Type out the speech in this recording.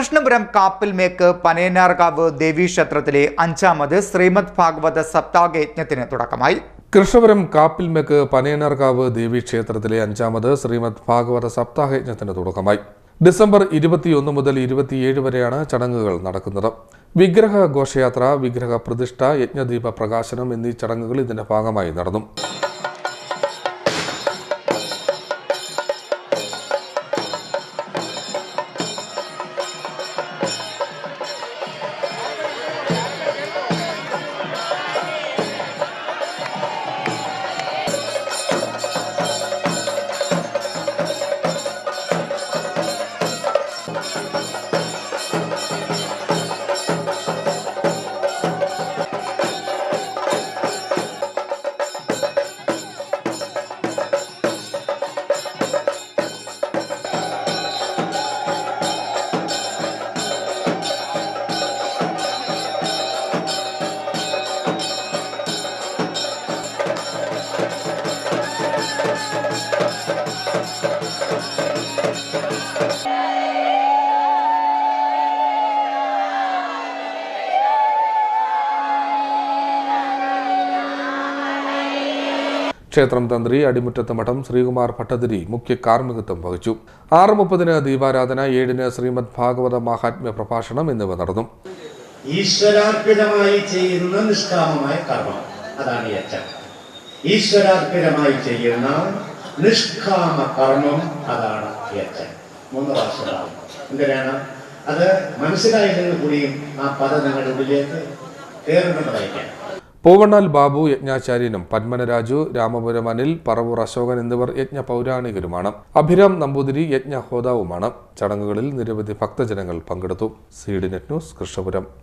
കൃഷ്ണപുരം കാപ്പിൽമേക്ക് പനയനാർകാവ് ദേവീക്ഷേത്രത്തിലെ അഞ്ചാമത് ശ്രീമദ് ഭാഗവത സപ്താഹ യജ്ഞത്തിന് തുടക്കമായി. കൃഷ്ണപുരം കാപ്പിൽമേക്ക് പനയനാർകാവ് ദേവി ക്ഷേത്രത്തിലെ അഞ്ചാമത് ശ്രീമദ് ഭാഗവത സപ്താഹ യജ്ഞത്തിന് തുടക്കമായി. ഡിസംബർ ഇരുപത്തിയൊന്ന് മുതൽ ഇരുപത്തിയേഴ് വരെയാണ് ചടങ്ങുകൾ നടക്കുന്നത്. വിഗ്രഹ ഘോഷയാത്ര വിഗ്രഹ പ്രതിഷ്ഠ യജ്ഞദീപ പ്രകാശനം എന്നീ ചടങ്ങുകൾ ഇതിന്റെ ഭാഗമായി നടന്നു. ക്ഷേത്രം തന്ത്രി അടിമുറ്റത്ത് മഠം ശ്രീകുമാർ ഭട്ടതിരി മുഖ്യ കാർമ്മികത്വം വഹിച്ചു. ആറ് മുപ്പതിന് ദീപാരാധന ഏഴിന് ശ്രീമദ് ഭാഗവത മഹാത്മ്യ പ്രഭാഷണം എന്നിവ നടന്നു. ഈശ്വരാർപ്പിതമായി ചെയ്യുന്ന നിഷ്കാമമായ കർമ്മം. അതാണ് യജ്ഞം ഈശ്വരാർപ്പിതമായി ചെയ്യുന്ന നിഷ്കാമ കർമ്മം അതാണ് യജ്ഞം മൂന്ന് പ്രാവശ്യമാണ് എന്തിനാണ്? അത് മനസ്സിലായില്ലെങ്കിൽ കൂടിയും ആ പദം നിങ്ങളുടെ ഉള്ളിലേക്ക് കയറുന്നത് വായിക്കാം. പൂവണ്ണാൽ ബാബു യജ്ഞാചാര്യനും പത്മനരാജു രാമപുരം അനിൽ പറവൂർ അശോകൻ എന്നിവർ യജ്ഞ പൗരാണികരുമാണ് അഭിരാം നമ്പൂതിരി യജ്ഞ ഹോതാവുമാണ് ചടങ്ങുകളിൽ നിരവധി ഭക്തജനങ്ങൾ പങ്കെടുത്തു. Seed net news Krishnapuram.